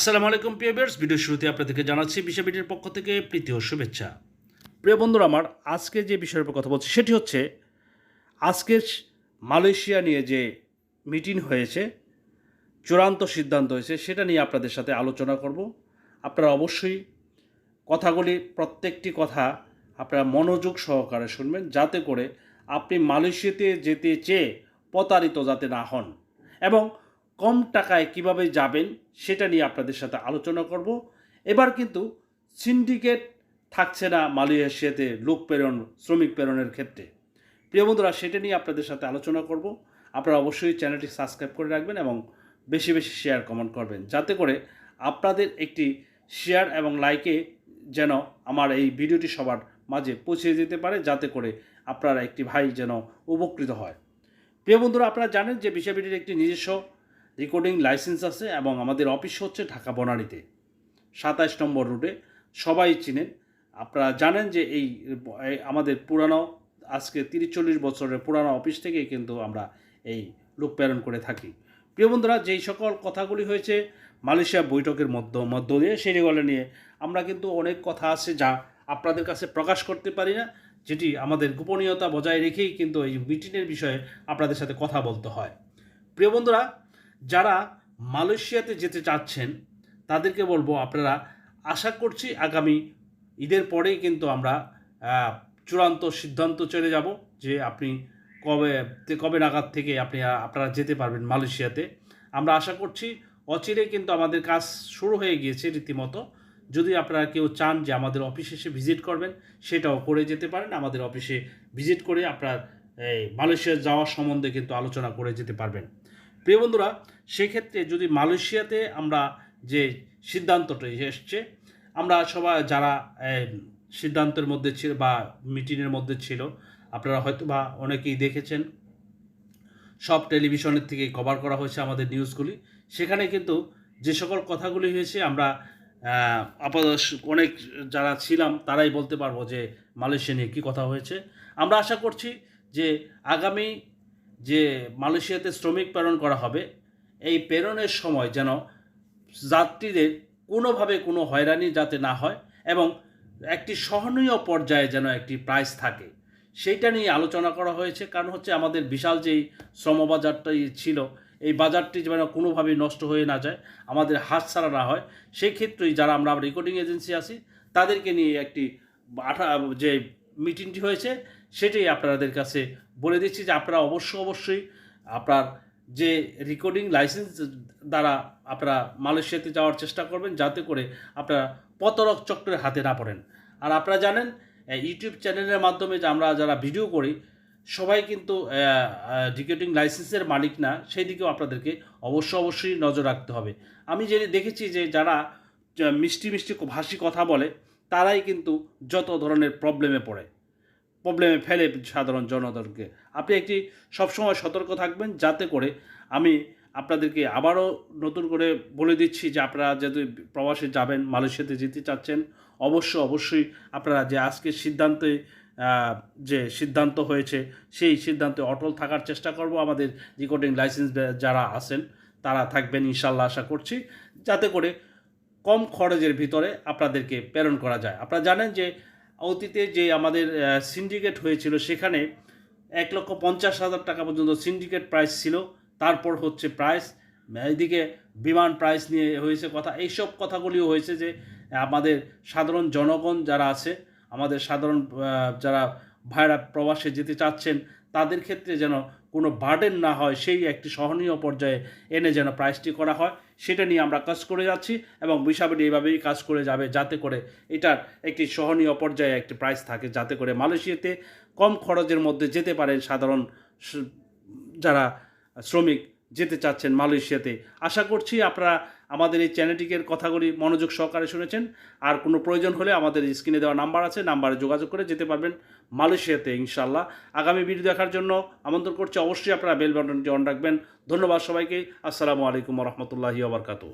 আসসালামু আলাইকুম, প্রিয় বিয়ার্স ভিডিও শুরুতে আপনাদেরকে জানাচ্ছি ভিডিওর পক্ষ থেকে প্রীতি ও শুভেচ্ছা। প্রিয় বন্ধুরা আমার, আজকে যে বিষয়ের উপর কথা বলছি, সেটি হচ্ছে আজকে মালয়েশিয়া নিয়ে যে মিটিং হয়েছে, চূড়ান্ত সিদ্ধান্ত হয়েছে, সেটা নিয়ে আপনাদের সাথে আলোচনা করব। আপনারা অবশ্যই কথাগুলি, প্রত্যেকটি কথা আপনারা মনোযোগ সহকারে শুনবেন, যাতে করে আপনি মালয়েশিয়াতে যেতে চেয়ে প্রতারিত যাতে না হন। এবং কম টাকায় কীভাবে যাবেন সেটা নিয়ে আপনাদের সাথে আলোচনা করব। এবার কিন্তু সিন্ডিকেট থাকছে না মালয়েশিয়াতে লোক প্রেরণ, শ্রমিক প্রেরণের ক্ষেত্রে। প্রিয় বন্ধুরা, সেটা নিয়ে আপনাদের সাথে আলোচনা করব। আপনারা অবশ্যই চ্যানেলটি সাবস্ক্রাইব করে রাখবেন এবং বেশি বেশি শেয়ার কমেন্ট করবেন। যাতে করে আপনাদের একটি শেয়ার এবং লাইকে যেন আমার এই ভিডিওটি সবার মাঝে পৌঁছে যেতে পারে, যাতে করে আপনারা একটি ভাই যেন উপকৃত হয়। প্রিয় বন্ধুরা, আপনারা জানেন যে বিষয়বিটির একটি নিজস্ব রেকর্ডিং লাইসেন্স আছে এবং আমাদের অফিস হচ্ছে ঢাকা বনানীতে। সাতাইশ নম্বর রুটে সবাই চিনেন। আপনারা জানেন যে এই আমাদের পুরানো, আজকে তিরিশ চল্লিশ বছরের পুরানো অফিস থেকেই কিন্তু আমরা এই লোক প্রেরণ করে থাকি। প্রিয় বন্ধুরা, যেই সকল কথাগুলি হয়েছে, মালয়েশিয়া বৈঠকের মধ্য মধ্য দিয়ে সেগুলো নিয়ে আমরা কিন্তু অনেক কথা আছে যা আপনাদের কাছে প্রকাশ করতে পারি না, যেটি আমাদের গোপনীয়তা বজায় রেখেই কিন্তু এই মিটিংয়ের বিষয়ে আপনাদের সাথে কথা বলতে হয়। প্রিয় বন্ধুরা যারা মালয়েশিয়াতে যেতে চাচ্ছেন, তাদেরকে বলব আপনারা আশা করছি আগামী ঈদের পরেই কিন্তু আমরা চূড়ান্ত সিদ্ধান্ত চলে যাব যে আপনি কবে কবে নাগাদ থেকে আপনি, আপনারা যেতে পারবেন মালয়েশিয়াতে। আমরা আশা করছি অচিরে কিন্তু আমাদের কাজ শুরু হয়ে গিয়েছে রীতিমতো। যদি আপনারা কেউ চান যে আমাদের অফিসে এসে ভিজিট করবেন, সেটাও করে যেতে পারেন। আমাদের অফিসে ভিজিট করে আপনার, এই মালয়েশিয়া যাওয়ার সম্বন্ধে কিন্তু আলোচনা করে যেতে পারবেন। প্রিয় বন্ধুরা, সেক্ষেত্রে যদি মালয়েশিয়াতে আমরা যে সিদ্ধান্তটা এসছে, আমরা সবাই যারা সিদ্ধান্তের মধ্যে ছিল বা মিটিংয়ের মধ্যে ছিল, আপনারা হয়তো বা অনেকেই দেখেছেন। সব টেলিভিশনের থেকে কভার করা হয়েছে আমাদের নিউজগুলি সেখানে কিন্তু যে সকল কথাগুলি হয়েছে, আমরা আপাতত অনেক যারা ছিলাম, তারাই বলতে পারব যে মালয়েশিয়া নিয়ে কী কথা হয়েছে। আমরা আশা করছি যে আগামী যে মালয়েশিয়াতে শ্রমিক প্রেরণ করা হবে, এই প্রেরণের সময় যেন যাত্রীদের কোনোভাবে কোনো হয়রানি যাতে না হয় এবং একটি সহনীয় পর্যায়ে যেন একটি প্রাইস থাকে। সেইটা নিয়ে আলোচনা করা হয়েছে। কারণ হচ্ছে আমাদের বিশাল যেই শ্রমবাজারটাই ছিল, এই বাজারটি যেন কোনোভাবেই নষ্ট হয়ে না যায়, আমাদের হাত ছাড়া না হয়। সেই ক্ষেত্রেই যারা আমরা রেকর্ডিং এজেন্সি আছি, তাদেরকে নিয়ে একটি আঠা যে মিটিংটি হয়েছে সেটাই আপনাদের কাছে বলে দিচ্ছি যে আপনারা অবশ্য অবশ্যই আপনার যে রেকর্ডিং লাইসেন্স দ্বারা আপনারা মালয়েশিয়াতে যাওয়ার চেষ্টা করবেন, যাতে করে আপনারা পতরক চক্রের হাতে না পড়েন। আর আপনারা জানেন ইউটিউব চ্যানেলের মাধ্যমে যে আমরা যারা ভিডিও করি, সবাই কিন্তু টিকেটিং লাইসেন্সের মালিক না, সেই দিকেও আপনাদেরকে অবশ্য অবশ্যই নজর রাখতে হবে। আমি যে দেখেছি যে যারা মিষ্টি মিষ্টি ভাষী কথা বলে, তারাই কিন্তু যত ধরনের প্রবলেমে পড়ে। প্রবলেমে ফেলে সাধারণ জনগণকে। আপনি একটি সবসময় সতর্ক থাকবেন যাতে করে আমি আপনাদেরকে আবারও নতুন করে বলে দিচ্ছি যে আপনারা যদি প্রবাসে যাবেন, মালয়েশিয়াতে যেতে চাচ্ছেন, অবশ্য অবশ্যই আপনারা যে আজকের সিদ্ধান্তে যে সিদ্ধান্ত হয়েছে, সেই সিদ্ধান্তে অটল থাকার চেষ্টা করব। আমাদের রেকর্ডিং লাইসেন্স যারা আছেন, তারা থাকবেন ইনশাল্লাহ আশা করছি। যাতে করে কম খরচের ভিতরে আপনাদেরকে প্রেরণ করা যায়। আপনারা জানেন যে অতীতে যে আমাদের সিন্ডিকেট হয়েছিল, সেখানে এক লক্ষ পঞ্চাশ হাজার টাকা পর্যন্ত সিন্ডিকেট প্রাইস ছিল। তারপর হচ্ছে প্রাইস এদিকে বিমান প্রাইস নিয়ে হয়েছে কথা। এইসব কথাগুলিও হয়েছে যে, আমাদের সাধারণ জনগণ যারা আছে, আমাদের সাধারণ যারা ভাইরা প্রবাসে যেতে চাচ্ছেন তাদের ক্ষেত্রে যেন কোনো বার্ডেন না হয়, সেই একটি সহনীয় পর্যায়ে এনে যেন প্রাইসটি করা হয়, সেটা নিয়ে আমরা কাজ করে যাচ্ছি এবং বিষয়টি এইভাবেই কাজ করে যাবে, যাতে করে এটার একটি সহনীয় পর্যায়ে একটি প্রাইস থাকে, যাতে করে মালয়েশিয়াতে কম খরচের মধ্যে যেতে পারেন সাধারণ যারা শ্রমিক। যেতে চাচ্ছেন মালয়েশিয়াতে। আশা করছি আপনারা আমাদের এই চ্যানেলটিকের কথাগুলি মনোযোগ সহকারে শুনেছেন। আর কোনো প্রয়োজন হলে আমাদের স্ক্রিনে দেওয়া নাম্বার আছে, নাম্বারে যোগাযোগ করে যেতে পারবেন মালয়েশিয়াতে ইনশাল্লাহ আগামী ভিডিও দেখার জন্য আমন্ত্রণ করছি অবশ্যই আপনারা বেল বাটনটি অন রাখবেন। ধন্যবাদ সবাইকে। আসসালামু আলাইকুম রহমতুল্লাহি আবরকাতু